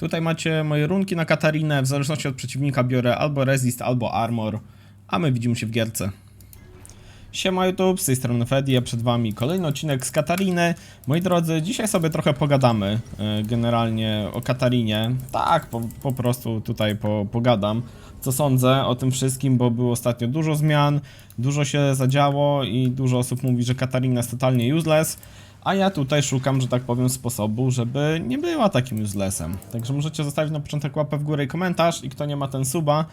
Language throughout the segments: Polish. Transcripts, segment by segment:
Tutaj macie moje runki na Katarinę, w zależności od przeciwnika biorę albo resist, albo armor, a my widzimy się w gierce. Siema YouTube, z tej strony Fedi, a przed wami kolejny odcinek z Katariny. Moi drodzy, dzisiaj sobie trochę pogadamy e, generalnie o Katarinie. Tak, po, po prostu tutaj po, pogadam, co sądzę o tym wszystkim, bo było ostatnio dużo zmian, dużo się zadziało i dużo osób mówi, że Katarina jest totalnie useless. A ja tutaj szukam, że tak powiem, sposobu, żeby nie była takim uselessem. Także możecie zostawić na początek łapę w górę i komentarz i kto nie ma ten suba,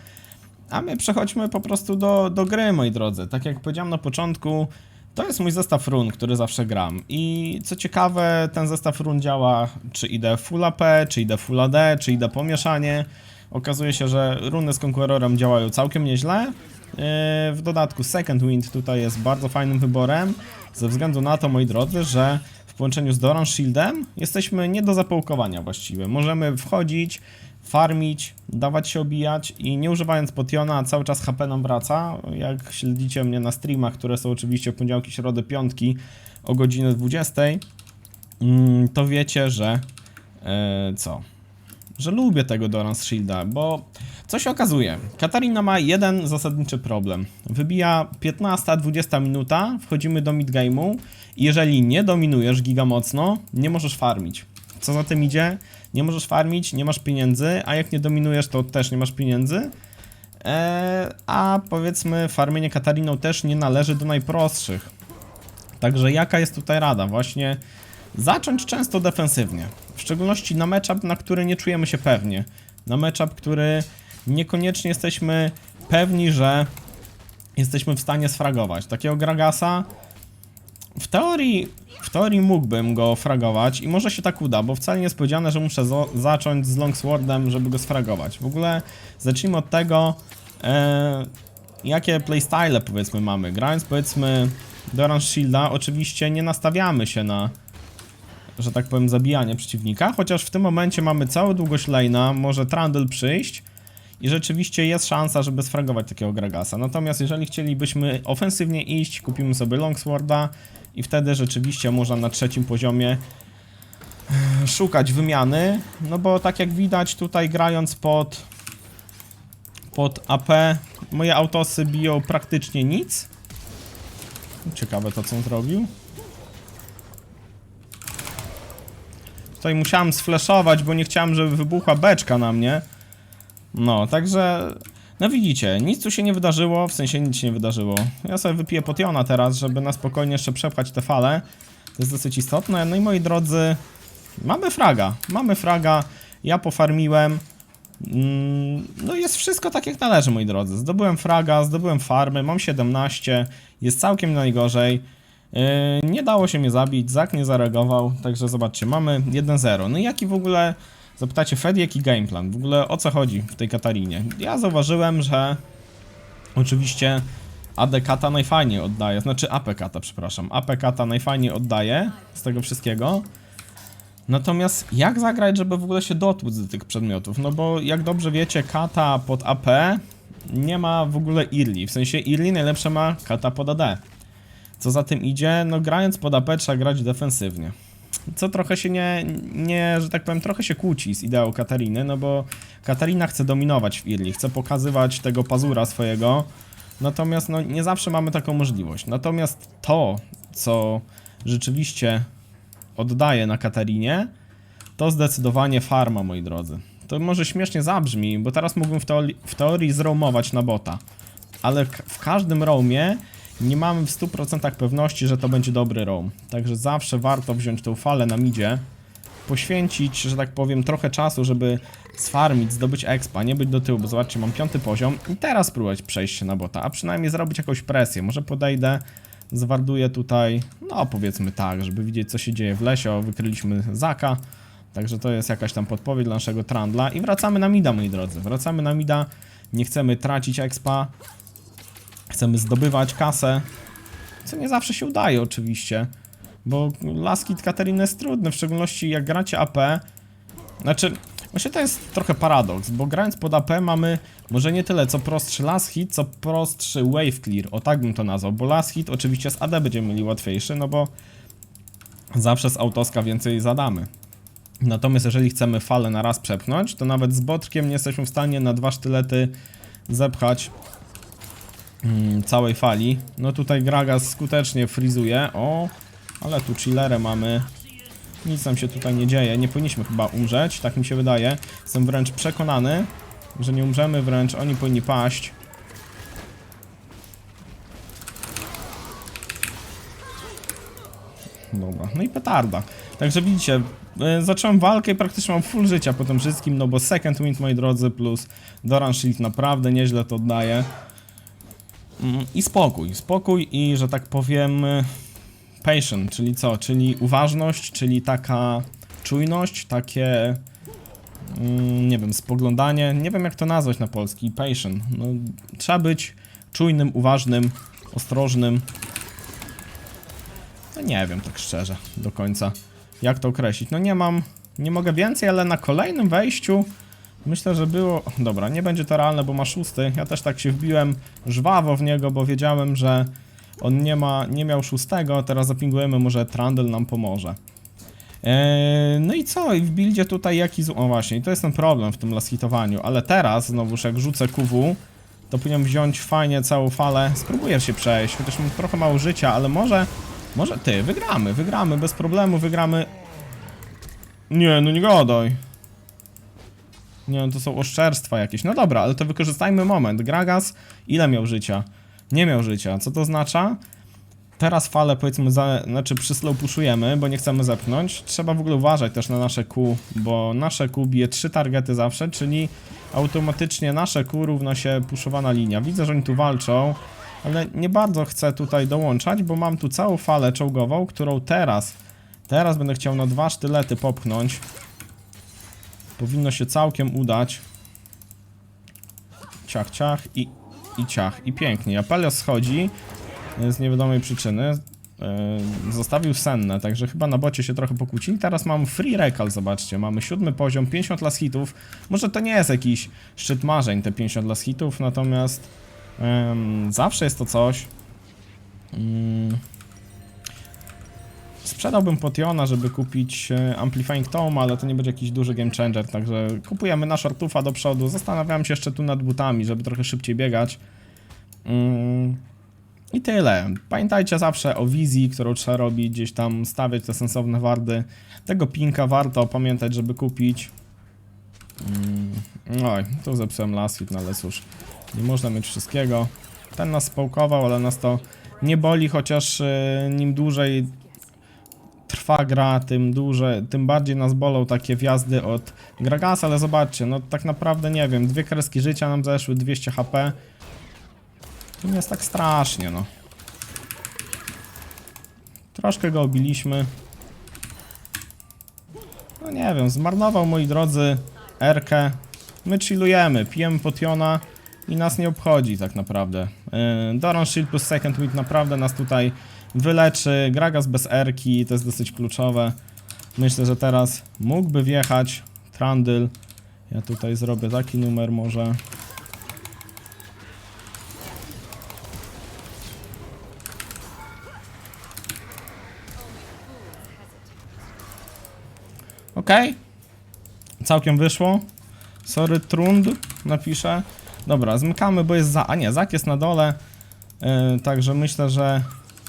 a my przechodźmy po prostu do, do gry, moi drodzy. Tak jak powiedziałem na początku, to jest mój zestaw run, który zawsze gram. I co ciekawe, ten zestaw run działa, czy idę full AP, czy idę full AD, czy idę pomieszanie. Okazuje się, że runy z Conquerorem działają całkiem nieźle. Yy, W dodatku Second Wind tutaj jest bardzo fajnym wyborem, ze względu na to, moi drodzy, że w połączeniu z Doran Shieldem jesteśmy nie do zapołkowania właściwie. Możemy wchodzić, farmić, dawać się obijać i nie używając potiona cały czas HP nam wraca. Jak śledzicie mnie na streamach, które są oczywiście w poniedziałki, środę, piątki o godzinie 20, mm, to wiecie, że e, co? Że lubię tego Doran's Shielda, bo co się okazuje? Katarina ma jeden zasadniczy problem. Wybija 15-20 minuta, wchodzimy do midgame'u i jeżeli nie dominujesz giga mocno, nie możesz farmić. Co za tym idzie? Nie możesz farmić, nie masz pieniędzy, a jak nie dominujesz, to też nie masz pieniędzy. Eee, a powiedzmy, farmienie Katariną też nie należy do najprostszych. Także jaka jest tutaj rada? Właśnie zacząć często defensywnie. W szczególności na matchup, na który nie czujemy się pewnie. Na matchup, który niekoniecznie jesteśmy pewni, że jesteśmy w stanie sfragować. Takiego Gragasa w teorii, w teorii mógłbym go fragować i może się tak uda, bo wcale nie jest powiedziane, że muszę zacząć z Longswordem, żeby go sfragować. W ogóle zacznijmy od tego, e, jakie playstyle powiedzmy mamy. Grając powiedzmy Doran Shielda, oczywiście nie nastawiamy się na, że tak powiem, zabijanie przeciwnika, chociaż w tym momencie mamy całą długość lane'a, może Trundle przyjść i rzeczywiście jest szansa, żeby sfragować takiego Gragasa. Natomiast jeżeli chcielibyśmy ofensywnie iść, kupimy sobie Longsworda i wtedy rzeczywiście można na trzecim poziomie e, szukać wymiany, no bo tak jak widać tutaj grając pod pod AP moje autosy biją praktycznie nic. Ciekawe to co on zrobił. Tutaj musiałem sflashować, bo nie chciałem, żeby wybuchła beczka na mnie. No, także... No widzicie, nic tu się nie wydarzyło, w sensie nic się nie wydarzyło. Ja sobie wypiję potiona teraz, żeby na spokojnie jeszcze przepchać te fale. To jest dosyć istotne. No i moi drodzy, mamy fraga. Mamy fraga, ja pofarmiłem. Mm, No jest wszystko tak jak należy, moi drodzy. Zdobyłem fraga, zdobyłem farmy, mam 17, jest całkiem najgorzej. Yy, nie dało się mnie zabić, Zak nie zareagował, także zobaczcie, mamy 1-0. No i jaki w ogóle, zapytacie Fed, jaki gameplan? W ogóle o co chodzi w tej Katarinie? Ja zauważyłem, że oczywiście AD Kata najfajniej oddaje, znaczy AP Kata, przepraszam, AP Kata najfajniej oddaje z tego wszystkiego. Natomiast jak zagrać, żeby w ogóle się dotłuc do tych przedmiotów? No bo jak dobrze wiecie, kata pod AP nie ma w ogóle Irli. W sensie Irli najlepsze ma kata pod AD. Co za tym idzie? No grając pod AP trzeba grać defensywnie. Co trochę się nie, nie, że tak powiem, trochę się kłóci z ideą Katariny, no bo Katarina chce dominować w Irli, chce pokazywać tego pazura swojego, natomiast no nie zawsze mamy taką możliwość. Natomiast to, co rzeczywiście oddaję na Katarinie, to zdecydowanie farma, moi drodzy. To może śmiesznie zabrzmi, bo teraz mógłbym w, teori w teorii zroamować na bota, ale w każdym roamie nie mamy w 100% pewności, że to będzie dobry roam. Także zawsze warto wziąć tą falę na midzie, poświęcić, że tak powiem, trochę czasu, żeby sfarmić, zdobyć expa, nie być do tyłu, bo zobaczcie, mam piąty poziom i teraz spróbować przejść się na bota, a przynajmniej zrobić jakąś presję. Może podejdę, zwarduję tutaj, no powiedzmy tak, żeby widzieć co się dzieje w lesie, o, wykryliśmy Zaka, także to jest jakaś tam podpowiedź dla naszego Trandla. I wracamy na mida, moi drodzy, wracamy na mida, nie chcemy tracić expa, chcemy zdobywać kasę, co nie zawsze się udaje oczywiście, bo laskit Katariny jest trudny, w szczególności jak gracie AP, znaczy, właśnie to jest trochę paradoks, bo grając pod AP mamy może nie tyle co prostszy last hit, co prostszy wave clear, o tak bym to nazwał, bo last hit oczywiście z AD będziemy mieli łatwiejszy, no bo zawsze z autoska więcej zadamy. Natomiast jeżeli chcemy falę na raz przepchnąć, to nawet z botrkiem nie jesteśmy w stanie na dwa sztylety zepchać mm, całej fali. No tutaj Gragas skutecznie frizuje. O, ale tu chillerę mamy. Nic nam się tutaj nie dzieje. Nie powinniśmy chyba umrzeć, tak mi się wydaje. Jestem wręcz przekonany, że nie umrzemy, wręcz oni powinni paść. Dobra, no i petarda. Także widzicie, e, zacząłem walkę i praktycznie mam full życia po tym wszystkim, no bo second wind, moi drodzy, plus Doran Shield naprawdę nieźle to oddaje. Mm, I spokój, spokój i, że tak powiem, patient, czyli co? Czyli uważność, czyli taka czujność, takie, mm, nie wiem, spoglądanie, nie wiem jak to nazwać na polski, patient. No, trzeba być czujnym, uważnym, ostrożnym. No nie wiem tak szczerze do końca jak to określić. No nie mam, nie mogę więcej, ale na kolejnym wejściu myślę, że było... Dobra, nie będzie to realne, bo ma szósty. Ja też tak się wbiłem żwawo w niego, bo wiedziałem, że on nie ma, nie miał szóstego. Teraz zapingujemy, może Trundle nam pomoże. Eee, no i co? I w buildzie tutaj jaki... O właśnie, i to jest ten problem w tym lashitowaniu. Ale teraz, znowuż jak rzucę QW, to powinienem wziąć fajnie całą falę. Spróbuję się przejść, chociaż mam trochę mało życia, ale może... Może ty, wygramy, wygramy, bez problemu, wygramy. Nie, no nie gadaj. Nie, to są oszczerstwa jakieś. No dobra, ale to wykorzystajmy moment. Gragas, ile miał życia? Nie miał życia. Co to oznacza? Teraz falę powiedzmy, za, znaczy przy slow pushujemy, bo nie chcemy zepchnąć. Trzeba w ogóle uważać też na nasze Q, bo nasze Q bije trzy targety zawsze, czyli automatycznie nasze Q równa się puszowana linia. Widzę, że oni tu walczą, ale nie bardzo chcę tutaj dołączać, bo mam tu całą falę czołgową, którą teraz, teraz będę chciał na dwa sztylety popchnąć. Powinno się całkiem udać. Ciach, ciach i, i ciach. I pięknie. Apelio schodzi z niewiadomej przyczyny. E, Zostawił senne, także chyba na bocie się trochę pokłócili. Teraz mam free recall, zobaczcie. Mamy siódmy poziom, 50 las hitów. Może to nie jest jakiś szczyt marzeń, te 50 las hitów, natomiast em, zawsze jest to coś. Mm. Sprzedałbym Potiona, żeby kupić e, Amplifying Tome, ale to nie będzie jakiś duży game changer, także kupujemy na shortufa do przodu. Zastanawiam się jeszcze tu nad butami, żeby trochę szybciej biegać. Mm. I tyle. Pamiętajcie zawsze o wizji, którą trzeba robić, gdzieś tam stawiać te sensowne wardy. Tego pinka warto pamiętać, żeby kupić. Mm. Oj, tu zepsułem last hit, no ale cóż, nie można mieć wszystkiego. Ten nas społkował, ale nas to nie boli, chociaż e, nim dłużej trwa gra, tym dłużej, tym bardziej nas bolą takie wjazdy od Gragasa, ale zobaczcie, no tak naprawdę nie wiem, dwie kreski życia nam zeszły, 200 HP. To nie jest tak strasznie, no. Troszkę go obiliśmy. No nie wiem, zmarnował, moi drodzy, Erkę. My chillujemy, pijemy potiona i nas nie obchodzi tak naprawdę. Yy, Doran Shield plus Second Wind naprawdę nas tutaj wyleczy. Gragas bez Erki, to jest dosyć kluczowe. Myślę, że teraz mógłby wjechać Trundle. Ja tutaj zrobię taki numer może. Okej. Całkiem wyszło. Sorry, Trund napiszę. Dobra, zmykamy, bo jest za... A nie, Zak jest na dole. Yy, także myślę, że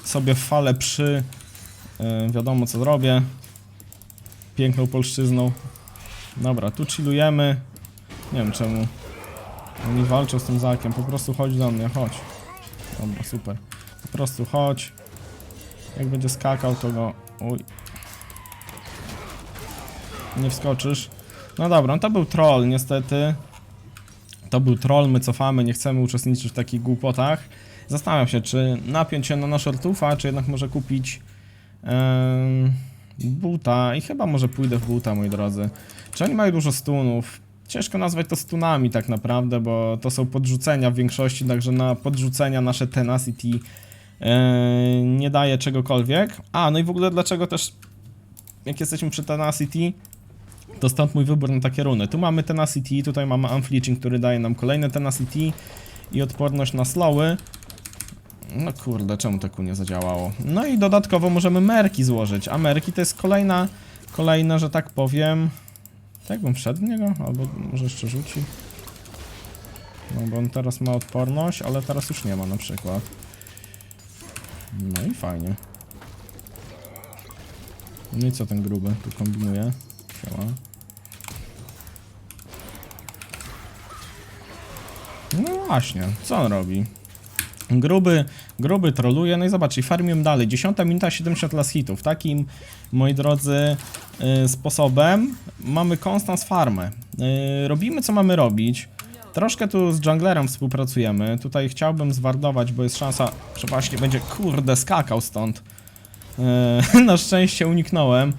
sobie w fale przy... Yy, wiadomo co zrobię. Piękną polszczyzną. Dobra, tu chillujemy. Nie wiem czemu. Oni walczą z tym Zakiem. Po prostu chodź do mnie, chodź. Dobra, super. Po prostu chodź. Jak będzie skakał, to go... Uj. Nie wskoczysz. No dobra, no to był troll niestety. To był troll, my cofamy, nie chcemy uczestniczyć w takich głupotach. Zastanawiam się, czy napiąć się na nasz ortufa, czy jednak może kupić em, buta i chyba może pójdę w buta, moi drodzy. Czy oni mają dużo stunów? Ciężko nazwać to stunami tak naprawdę, bo to są podrzucenia w większości, także na podrzucenia nasze tenacity e, nie daje czegokolwiek. A, no i w ogóle dlaczego też, jak jesteśmy przy tenacity, to stąd mój wybór na takie runy. Tu mamy Tenacity, tutaj mamy Unflinching, który daje nam kolejne Tenacity i odporność na slowy. No kurde, czemu tak nie zadziałało? No i dodatkowo możemy merki złożyć, a merki to jest kolejna kolejne, że tak powiem. Tak bym wszedł w niego? Albo może jeszcze rzuci. No bo on teraz ma odporność, ale teraz już nie ma na przykład. No i fajnie. No i co ten gruby tu kombinuje? Siema. No właśnie, co on robi? Gruby, gruby troluje, no i zobacz, i dalej. 10 minuta, 70 las hitów. Takim, moi drodzy, y, sposobem mamy konstans farmę. Y, robimy co mamy robić. Troszkę tu z junglerem współpracujemy. Tutaj chciałbym zwardować, bo jest szansa, że właśnie będzie, kurde, skakał stąd. Y, na szczęście uniknąłem.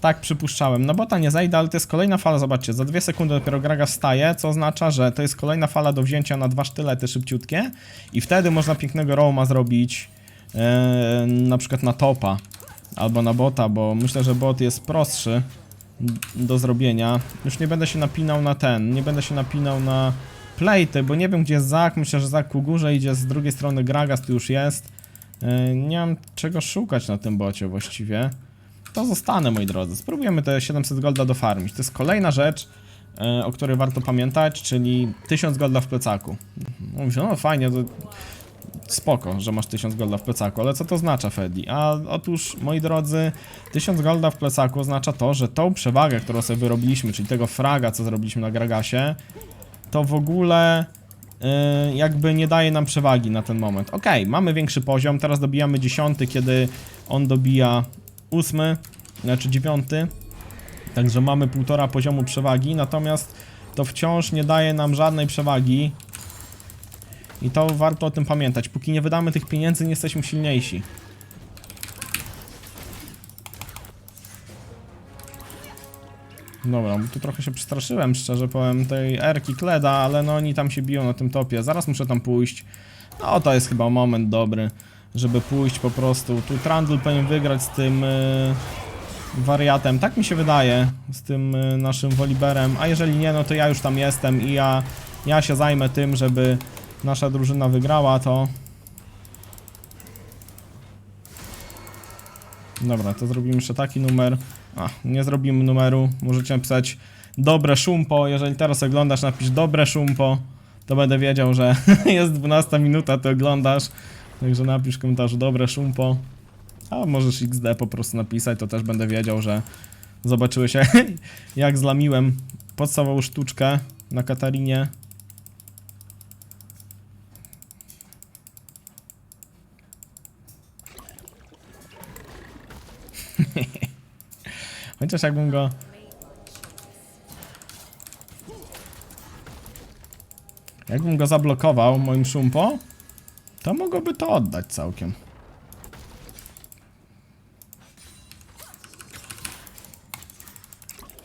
Tak przypuszczałem. No bota nie zajdę, ale to jest kolejna fala, zobaczcie, za dwie sekundy dopiero Graga wstaje, co oznacza, że to jest kolejna fala do wzięcia na dwa sztylety szybciutkie i wtedy można pięknego roama zrobić e, na przykład na topa albo na bota, bo myślę, że bot jest prostszy do zrobienia. Już nie będę się napinał na ten, nie będę się napinał na plejty, bo nie wiem gdzie jest Zak, myślę, że Zak ku górze idzie, z drugiej strony Gragas tu już jest. E, nie mam czego szukać na tym bocie właściwie to zostanę, moi drodzy. Spróbujemy te 700 golda dofarmić. To jest kolejna rzecz, e, o której warto pamiętać, czyli 1000 golda w plecaku. Mówisz, no fajnie, to spoko, że masz 1000 golda w plecaku, ale co to oznacza, Fedi? A otóż, moi drodzy, 1000 golda w plecaku oznacza to, że tą przewagę, którą sobie wyrobiliśmy, czyli tego fraga, co zrobiliśmy na Gragasie, to w ogóle y, jakby nie daje nam przewagi na ten moment. Okej, mamy większy poziom, teraz dobijamy 10, kiedy on dobija 8, znaczy 9. Także mamy półtora poziomu przewagi, natomiast to wciąż nie daje nam żadnej przewagi. I to warto o tym pamiętać. Póki nie wydamy tych pieniędzy, nie jesteśmy silniejsi. Dobra, tu trochę się przestraszyłem, szczerze powiem, tej Erki Kleda, ale no oni tam się biją na tym topie. Zaraz muszę tam pójść. No to jest chyba moment dobry, żeby pójść po prostu. Tu Trundle powinien wygrać z tym y, wariatem, tak mi się wydaje, z tym y, naszym Woliberem. A jeżeli nie, no to ja już tam jestem i ja, ja się zajmę tym, żeby nasza drużyna wygrała to. Dobra, to zrobimy jeszcze taki numer. A, nie zrobimy numeru. Możecie napisać dobre szumpo. Jeżeli teraz oglądasz, napisz dobre szumpo. To będę wiedział, że jest 12 minuta, to oglądasz. Także napisz w komentarzu dobre szumpo. A możesz XD po prostu napisać, to też będę wiedział, że zobaczyłeś jak zlamiłem podstawową sztuczkę na Katarinie. Chociaż jakbym go... Jakbym go zablokował moim szumpo, to mogłoby to oddać całkiem.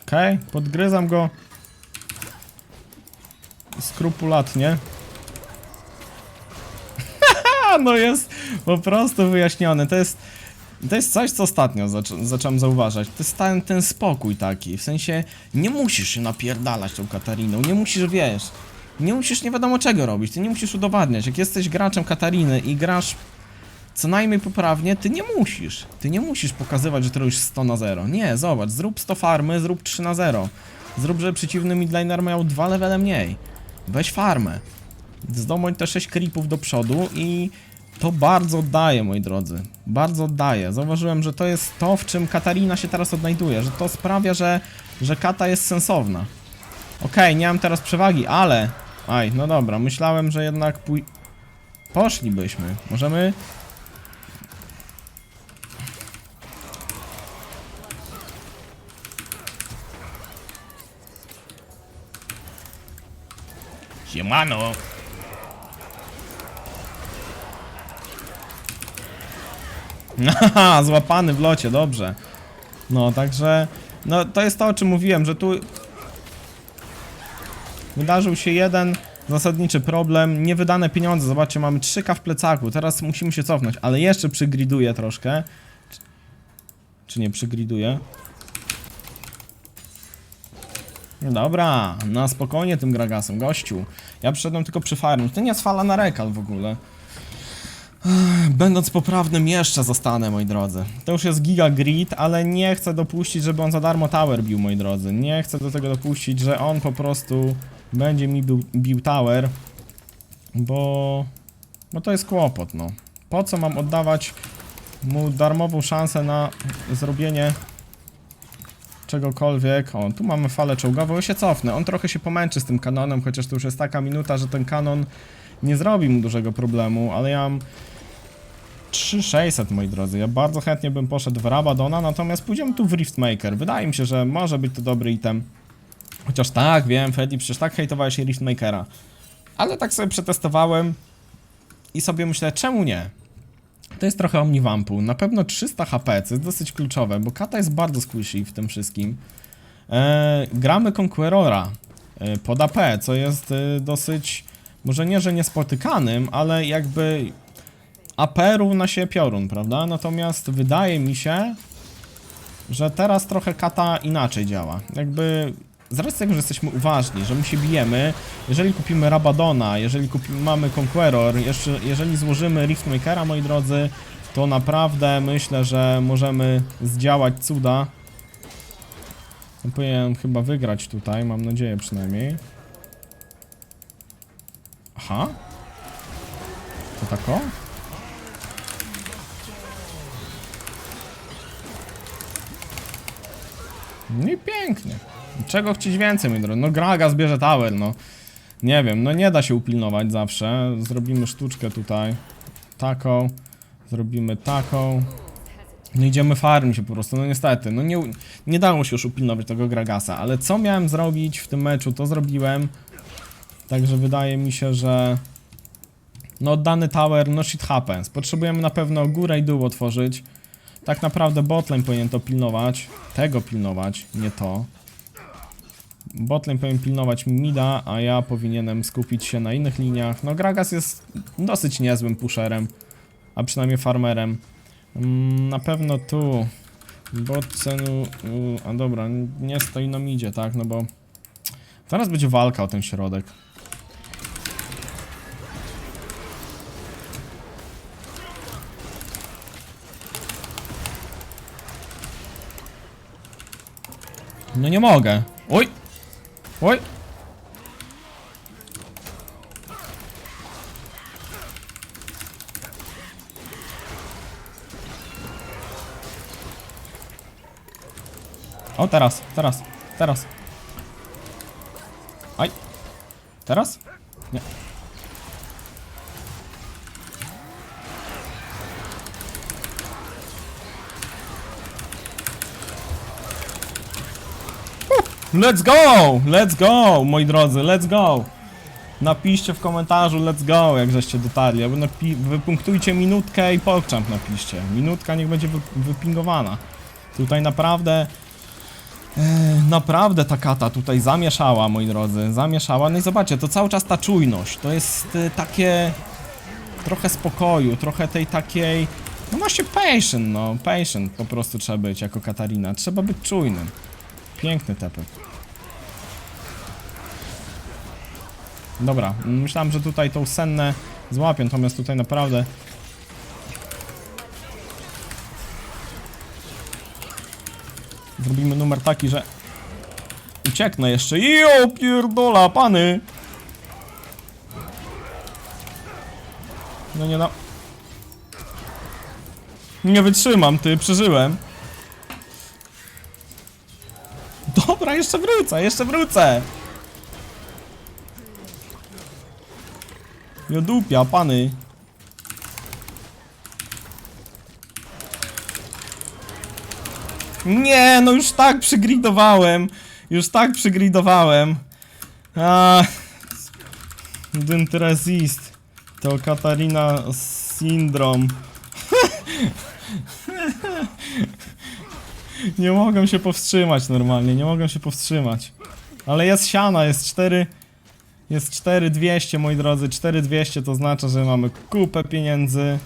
Okej, okay, podgryzam go skrupulatnie. no jest po prostu wyjaśnione. To jest, to jest coś, co ostatnio zaczą, zacząłem zauważać. To jest ten, ten spokój taki. W sensie nie musisz się napierdalać tą Katariną. Nie musisz, wiesz, nie musisz nie wiadomo czego robić. Ty nie musisz udowadniać. Jak jesteś graczem Katariny i grasz co najmniej poprawnie, ty nie musisz. Ty nie musisz pokazywać, że to robisz 100 na 0. Nie, zobacz, zrób 100 farmy, zrób 3 na 0. Zrób, żeby przeciwny midliner miał 2 levele mniej. Weź farmę. Zdobądź te 6 creepów do przodu i to bardzo oddaje, moi drodzy. Bardzo oddaje. Zauważyłem, że to jest to, w czym Katarina się teraz odnajduje, że to sprawia, że, że kata jest sensowna. Okej, okay, nie mam teraz przewagi, ale... Aj, no dobra, myślałem, że jednak pój... Poszlibyśmy. Możemy... Siemano! Haha, złapany w locie, dobrze. No, także... No, to jest to, o czym mówiłem, że tu... Wydarzył się jeden zasadniczy problem, niewydane pieniądze, zobaczcie, mamy 3k w plecaku, teraz musimy się cofnąć, ale jeszcze przygriduję troszkę. Czy, czy nie przygriduję? Dobra, na spokojnie tym Gragasem, gościu. Ja przyszedłem tylko przy farmie. To nie jest fala na rekal w ogóle. Będąc poprawnym jeszcze zostanę, moi drodzy. To już jest giga grid, ale nie chcę dopuścić, żeby on za darmo tower bił, moi drodzy. Nie chcę do tego dopuścić, że on po prostu będzie mi bił, bił tower, bo... bo to jest kłopot, no. Po co mam oddawać mu darmową szansę na zrobienie czegokolwiek. O, tu mamy falę czołgową, ja się cofnę. On trochę się pomęczy z tym kanonem, chociaż to już jest taka minuta, że ten kanon nie zrobi mu dużego problemu, ale ja mam 3600, moi drodzy. Ja bardzo chętnie bym poszedł w Rabadona, natomiast pójdziemy tu w Riftmaker. Wydaje mi się, że może być to dobry item. Chociaż tak, wiem, Freddy, przecież tak hejtowałeś Riftmakera. Ale tak sobie przetestowałem i sobie myślę, czemu nie? To jest trochę omnivampu. Na pewno 300 HP, co jest dosyć kluczowe, bo kata jest bardzo squishy w tym wszystkim. Eee, gramy Conquerora e, pod AP, co jest e, dosyć, może nie, że niespotykanym, ale jakby AP równa się piorun, prawda? Natomiast wydaje mi się, że teraz trochę kata inaczej działa. Jakby z racji tego, że jesteśmy uważni, że my się bijemy, jeżeli kupimy Rabadona, jeżeli kupimy, mamy Conqueror, jeszcze, jeżeli złożymy Riftmakera, moi drodzy, to naprawdę myślę, że możemy zdziałać cuda. Powinienem chyba wygrać tutaj, mam nadzieję przynajmniej. Aha. To tako? No i pięknie. Czego chcieć więcej, mój drogi? No Graga zbierze tower, no. Nie wiem, no nie da się upilnować zawsze. Zrobimy sztuczkę tutaj. Taką. Zrobimy taką. No idziemy farm się po prostu, no niestety. No nie, nie dało się już upilnować tego Gragasa, ale co miałem zrobić w tym meczu, to zrobiłem. Także wydaje mi się, że... No oddany tower, no shit happens. Potrzebujemy na pewno górę i dół otworzyć. Tak naprawdę botlane powinien to pilnować. Tego pilnować, nie to. Botlane powinien pilnować mida, a ja powinienem skupić się na innych liniach. No Gragas jest dosyć niezłym pusherem, a przynajmniej farmerem. Mm, na pewno tu botcenu... A dobra, nie stoi na midzie, tak? No bo... Zaraz będzie walka o ten środek. No nie mogę. Oj! Oj! O, teraz, teraz, teraz. Aj. Teraz? Nie. Let's go! Let's go, moi drodzy, let's go! Napiszcie w komentarzu let's go, jak żeście dotarli. Wypunktujcie minutkę i pokczamp napiszcie. Minutka niech będzie wy- wypingowana. Tutaj naprawdę... e, Naprawdę ta kata tutaj zamieszała, moi drodzy, zamieszała. No i zobaczcie, to cały czas ta czujność. To jest e, takie... Trochę spokoju, trochę tej takiej... No właśnie patient, no, patient po prostu trzeba być jako Katarina. Trzeba być czujnym. Piękny tepek. Dobra, myślałem, że tutaj tą sennę złapię, natomiast tutaj naprawdę... Zrobimy numer taki, że... Ucieknę jeszcze. Jo, pierdola, pany! No nie da... Nie wytrzymam, ty, przeżyłem. Jeszcze wrócę, jeszcze wrócę. Jodupia, pany. Nie, no już tak przygridowałem. Już tak przygridowałem. A, Didn't resist. To Katarina syndrom. Nie mogę się powstrzymać normalnie, nie mogę się powstrzymać. Ale jest siana, jest 4... Jest 4200, moi drodzy, 4200 to znaczy, że mamy kupę pieniędzy.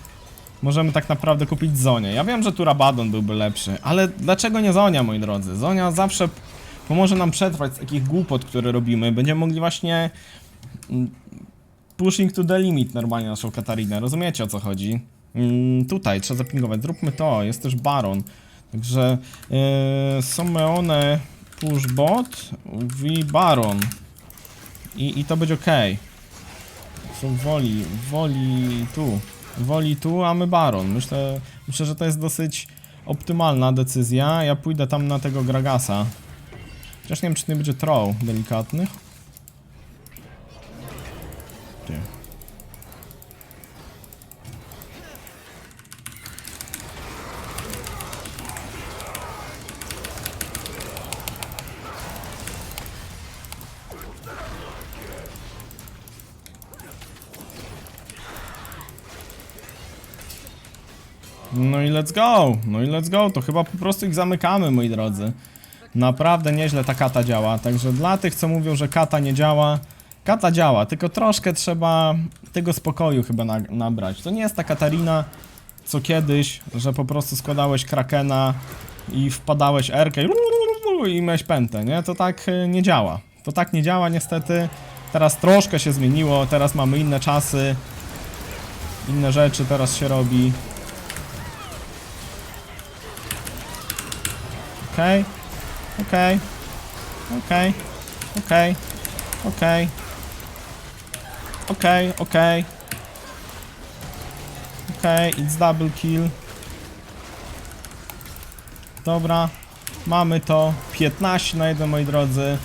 Możemy tak naprawdę kupić Zonię. Ja wiem, że tu Rabadon byłby lepszy, ale dlaczego nie Zonia, moi drodzy? Zonia zawsze pomoże nam przetrwać z takich głupot, które robimy. Będziemy mogli właśnie mm, pushing to the limit normalnie naszą Katarinę. Rozumiecie o co chodzi? Mm, tutaj trzeba zapingować. Zróbmy to. Jest też Baron. Także yy, Someone push bot v Baron. I, I to będzie ok. Są woli, woli tu. Woli tu, a my Baron. Myślę, myślę, że to jest dosyć optymalna decyzja. Ja pójdę tam na tego Gragasa. Chociaż nie wiem, czy to nie będzie troll delikatny. Ty. Let's go, no i let's go, to chyba po prostu ich zamykamy, moi drodzy. Naprawdę nieźle ta kata działa, także dla tych, co mówią, że kata nie działa, kata działa, tylko troszkę trzeba tego spokoju chyba na, nabrać. To nie jest ta Katarina, co kiedyś, że po prostu składałeś krakena i wpadałeś erkę i, i miałeś pętę, nie? To tak y, nie działa. To tak nie działa niestety. Teraz troszkę się zmieniło, teraz mamy inne czasy, inne rzeczy teraz się robi. Okej, okej, okej, okej, okej, okej, okej, okej, it's double kill. Dobra, mamy to, 15 na 1 moi drodzy.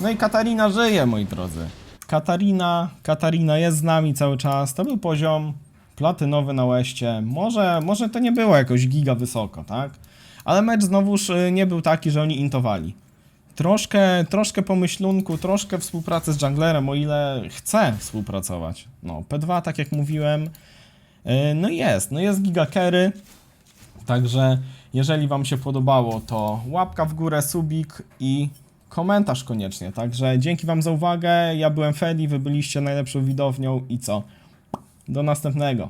No i Katarina żyje moi drodzy. Katarina, Katarina jest z nami cały czas, to był poziom platynowy na łeście. Może, może to nie było jakoś giga wysoko, tak? Ale mecz znowuż y, nie był taki, że oni intowali. Troszkę, troszkę pomyślunku, troszkę współpracy z junglerem, o ile chce współpracować. No, P2, tak jak mówiłem, y, no jest, no jest gigakery. Także jeżeli Wam się podobało, to łapka w górę, subik i komentarz koniecznie. Także dzięki Wam za uwagę. Ja byłem Feli, Wy byliście najlepszą widownią i co? Do następnego.